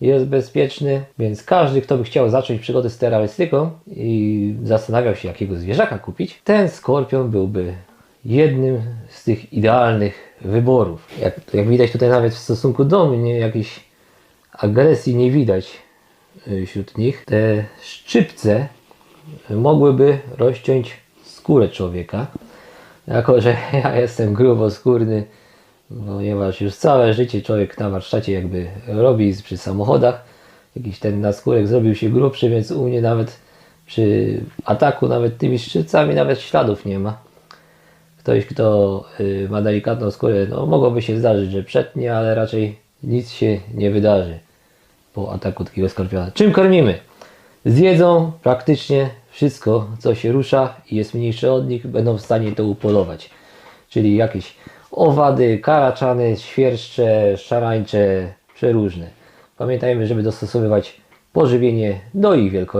jest bezpieczny, więc każdy, kto by chciał zacząć przygodę z terrorystyką i zastanawiał się, jakiego zwierzaka kupić, ten skorpion byłby jednym z tych idealnych wyborów. Jak, jak widać tutaj nawet w stosunku do mnie, jakiejś agresji nie widać y, wśród nich. Te szczypce mogłyby rozciąć skórę człowieka. Jako, że ja jestem gruboskórny, ponieważ już całe życie człowiek na warsztacie jakby robi przy samochodach, jakiś ten naskórek zrobił się grubszy, więc u mnie nawet przy ataku nawet tymi szczypcami nawet śladów nie ma. Ktoś, kto y, ma delikatną skórę, no mogłoby się zdarzyć, że przetnie, ale raczej nic się nie wydarzy po ataku takiego skorpiona. Czym karmimy? Zjedzą praktycznie wszystko, co się rusza i jest mniejsze od nich, będą w stanie to upolować. Czyli jakieś owady, karaczany, świerszcze, szarańcze, przeróżne. Pamiętajmy, żeby dostosowywać pożywienie do ich wielkości.